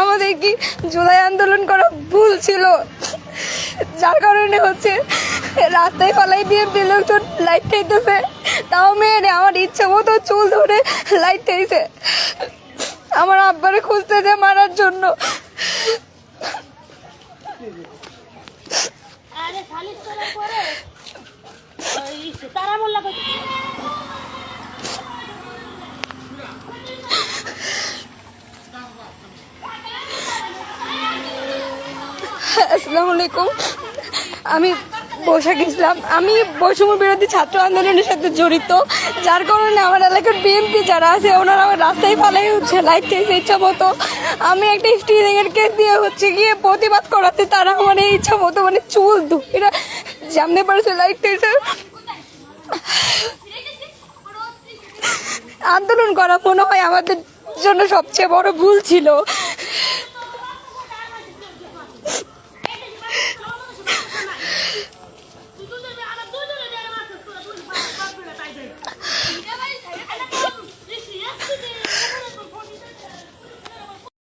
আমাদের কি জুলাই আন্দোলন করা ভুল ছিল? যার কারণে হচ্ছে রাস্তায় ফালাই দিয়ে লোকজন লাইট খাইতেছে তাও মেয়েরে আমার ইচ্ছে মতো চুল ধরে লাইট খাইছে আমার আব্বারে খুঁজতেছে মারার জন্য। তারা মোল্লা আসসালামু আলাইকুম। আমি বৈশাখ ইসলাম আমি বৈষম্য বিরোধী ছাত্র আন্দোলনের সাথে জড়িত। যার কারণে আমার এলাকার বিএনপি যারা আছে, ওনারা আমার রাস্তায় ফালাই হচ্ছে, লাইট খেয়েছে ইচ্ছা মতো। আমি একটা স্টিরিংয়ের কেস দিয়ে হচ্ছে গিয়ে প্রতিবাদ করাতে তারা আমার এই ইচ্ছা মতো মানে চুল ধুইরা জানতে পারছে লাইট খেয়েছে আন্দোলন করা মনে হয় আমাদের জন্য সবচেয়ে বড় ভুল ছিল।